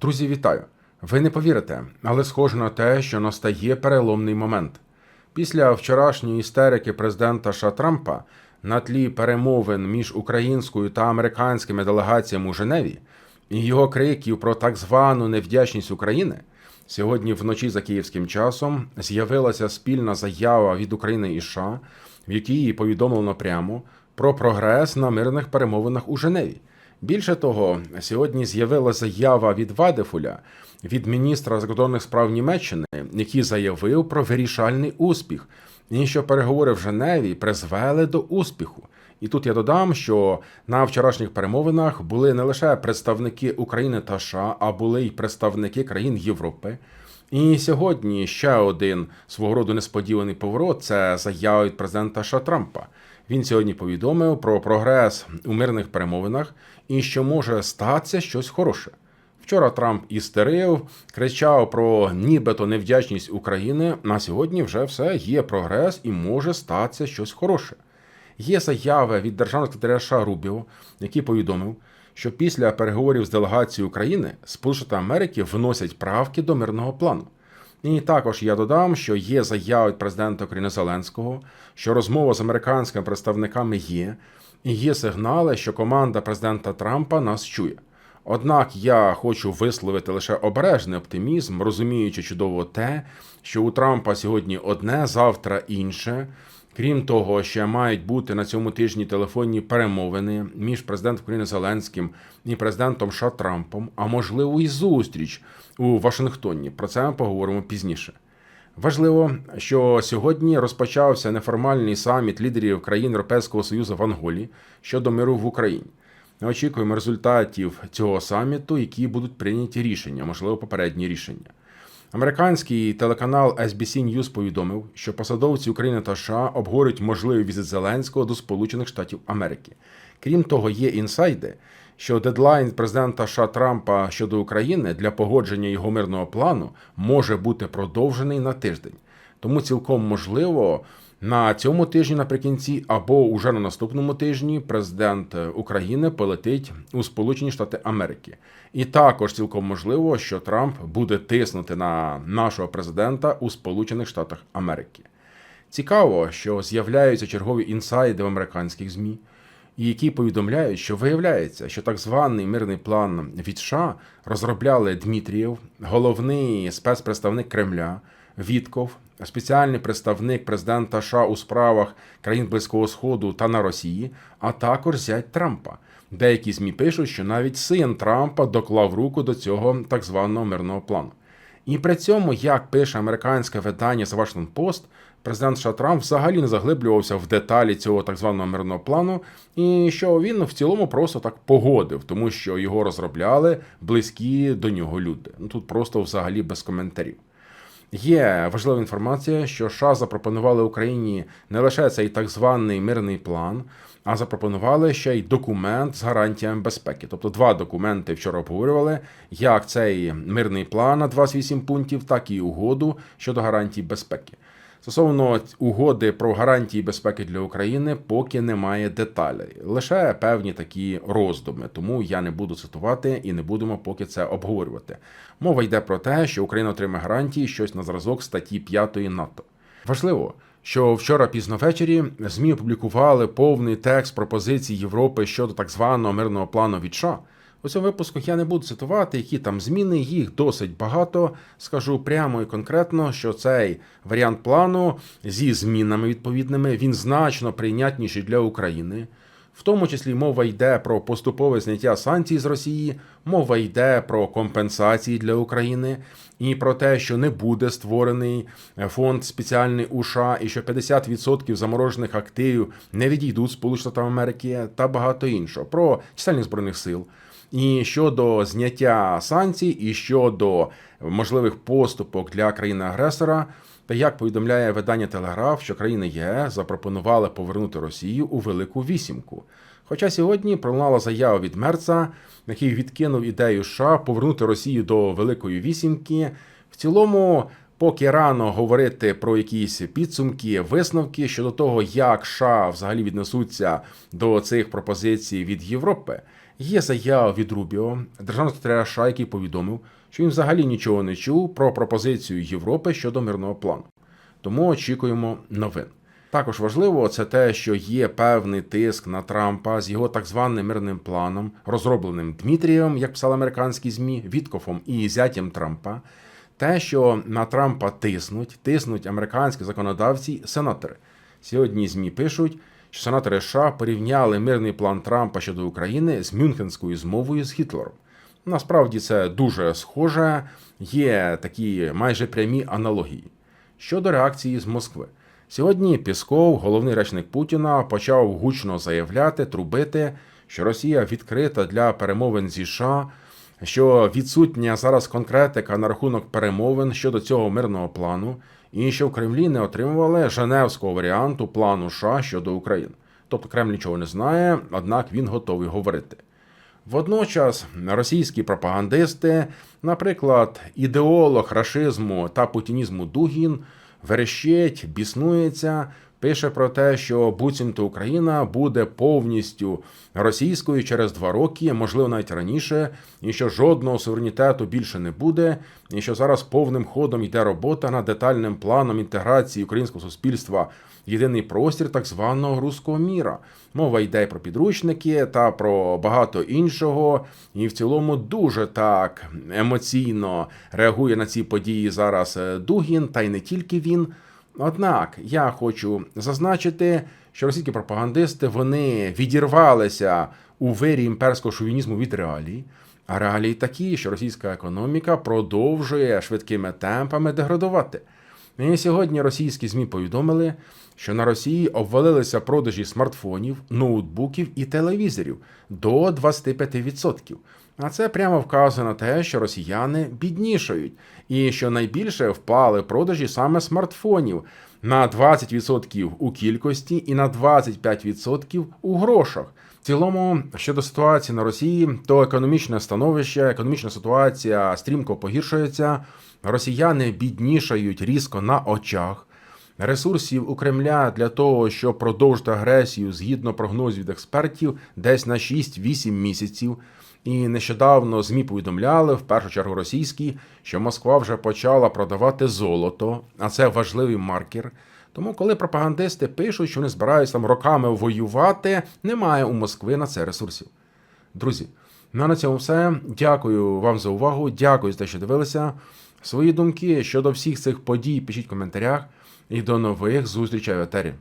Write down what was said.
Друзі, вітаю! Ви не повірите, але схоже на те, що настає переломний момент. Після вчорашньої істерики президента США Трампа на тлі перемовин між українською та американськими делегаціями у Женеві і його криків про так звану невдячність України, сьогодні вночі за київським часом з'явилася спільна заява від України і США, в якій повідомлено прямо про прогрес на мирних перемовинах у Женеві. Більше того, сьогодні з'явилася заява від Вадефуля, від міністра закордонних справ Німеччини, який заявив про вирішальний успіх, і що переговори в Женеві призвели до успіху. І тут я додам, що на вчорашніх перемовинах були не лише представники України та США, а були й представники країн Європи. І сьогодні ще один свого роду несподіваний поворот це заява від президента США Трампа. Він сьогодні повідомив про прогрес у мирних перемовинах і що може статися щось хороше. Вчора Трамп істерив, кричав про нібито невдячність України. На сьогодні вже все є прогрес і може статися щось хороше. Є заяви від державного секретаря США Рубіо, який повідомив, що після переговорів з делегацією України Сполучені Америки вносять правки до мирного плану. І також я додам, що є заяви президента України Зеленського, що розмова з американськими представниками є, і є сигнали, що команда президента Трампа нас чує. Однак я хочу висловити лише обережний оптимізм, розуміючи чудово те, що у Трампа сьогодні одне, завтра інше. Крім того, ще мають бути на цьому тижні телефонні перемовини між президентом України Зеленським і президентом США Трампом, а можливо, і зустріч у Вашингтоні. Про це ми поговоримо пізніше. Важливо, що сьогодні розпочався неформальний саміт лідерів країн Європейського Союзу в Анголі щодо миру в Україні. Ми очікуємо результатів цього саміту, які будуть прийняті рішення, можливо, попередні рішення. Американський телеканал SBC News повідомив, що посадовці України та США обговорюють можливий візит Зеленського до Сполучених Штатів Америки. Крім того, є інсайди, що дедлайн президента США Трампа щодо України для погодження його мирного плану може бути продовжений на тиждень. Тому цілком можливо. На цьому тижні наприкінці або уже на наступному тижні президент України полетить у Сполучені Штати Америки. І також цілком можливо, що Трамп буде тиснути на нашого президента у Сполучених Штатах Америки. Цікаво, що з'являються чергові інсайди в американських ЗМІ, які повідомляють, що виявляється, що так званий мирний план від США розробляли Дмитрієв, головний спецпредставник Кремля. Вітков, спеціальний представник президента США у справах країн Близького Сходу та на Росії, а також зять Трампа. Деякі змі пишуть, що навіть син Трампа доклав руку до цього так званого мирного плану. І при цьому, як пише американське видання The Washington Post, президент США Трамп взагалі не заглиблювався в деталі цього так званого мирного плану, і що він в цілому просто так погодив, тому що його розробляли близькі до нього люди. Ну тут просто взагалі без коментарів. Є важлива інформація, що США запропонували Україні не лише цей так званий мирний план, а запропонували ще й документ з гарантіями безпеки. Тобто два документи вчора обговорювали, як цей мирний план на 28 пунктів, так і угоду щодо гарантій безпеки. Стосовно угоди про гарантії безпеки для України, поки немає деталей, лише певні такі роздуми. Тому я не буду цитувати і не будемо поки це обговорювати. Мова йде про те, що Україна отримає гарантії щось на зразок статті 5 НАТО. Важливо, що вчора пізно ввечері ЗМІ опублікували повний текст пропозицій Європи щодо так званого мирного плану від США. У цьому випуску я не буду цитувати, які там зміни, їх досить багато. Скажу прямо і конкретно, що цей варіант плану зі змінами відповідними він значно прийнятніший для України. В тому числі мова йде про поступове зняття санкцій з Росії, мова йде про компенсації для України і про те, що не буде створений фонд спеціальний у США, і що 50% заморожених активів не відійдуть Сполучені Штати Америки та багато іншого про чисельних збройних сил. І щодо зняття санкцій, і щодо можливих поступок для країни-агресора, та як повідомляє видання Телеграф, що країни ЄС запропонували повернути Росію у Велику Вісімку. Хоча сьогодні пролунала заява від Мерца, який відкинув ідею США повернути Росію до Великої Вісімки. В цілому Поки рано говорити про якісь підсумки, висновки щодо того, як США взагалі віднесуться до цих пропозицій від Європи, є заява від Рубіо, державного секретаря який повідомив, що він взагалі нічого не чув про пропозицію Європи щодо мирного плану. Тому очікуємо новин. Також важливо це те, що є певний тиск на Трампа з його так званим мирним планом, розробленим Дмитрієм, як писали американські змі, Віткофом і зятям Трампа. Те, що на Трампа тиснуть, тиснуть американські законодавці, сенатори. Сьогодні змі пишуть, що сенатори США порівняли мирний план Трампа щодо України з Мюнхенською змовою з Гітлером. Насправді це дуже схоже, є такі майже прямі аналогії. Щодо реакції з Москви. Сьогодні Пісков, головний речник Путіна, почав гучно заявляти, трубити, що Росія відкрита для перемовин зі США, що відсутня зараз конкретика на рахунок перемовин щодо цього мирного плану, і що в Кремлі не отримували Женевського варіанту плану США щодо України. Тобто Кремль нічого не знає, однак він готовий говорити. Водночас російські пропагандисти, наприклад, ідеолог рашизму та путінізму Дугін, верещить, біснується, пише про те, що буцімто Україна буде повністю російською через два роки, можливо, навіть раніше, і що жодного суверенітету більше не буде, і що зараз повним ходом йде робота над детальним планом інтеграції українського суспільства в єдиний простір так званого руського міра. Мова йде про підручники та про багато іншого, і в цілому дуже так емоційно реагує на ці події зараз е, Дугін, та й не тільки він. Однак я хочу зазначити, що російські пропагандисти вони відірвалися у вирі імперського шовінізму від реалій. А реалії такі, що російська економіка продовжує швидкими темпами деградувати. І сьогодні російські ЗМІ повідомили, що на Росії обвалилися продажі смартфонів, ноутбуків і телевізорів до 25%. А це прямо вказує на те, що росіяни біднішають, і що найбільше впали продажі саме смартфонів на 20% у кількості і на 25% у грошах. В цілому щодо ситуації на Росії, то економічне становище, економічна ситуація стрімко погіршується. Росіяни біднішають різко на очах. Ресурсів у Кремля для того, щоб продовжити агресію згідно прогнозів експертів, десь на 6-8 місяців. І нещодавно ЗМІ повідомляли, в першу чергу російські, що Москва вже почала продавати золото, а це важливий маркер. Тому, коли пропагандисти пишуть, що вони збираються там роками воювати, немає у Москви на це ресурсів. Друзі, ну на цьому все. Дякую вам за увагу. Дякую за те, що дивилися. Свої думки щодо всіх цих подій пишіть в коментарях. І до нових зустрічей в етері.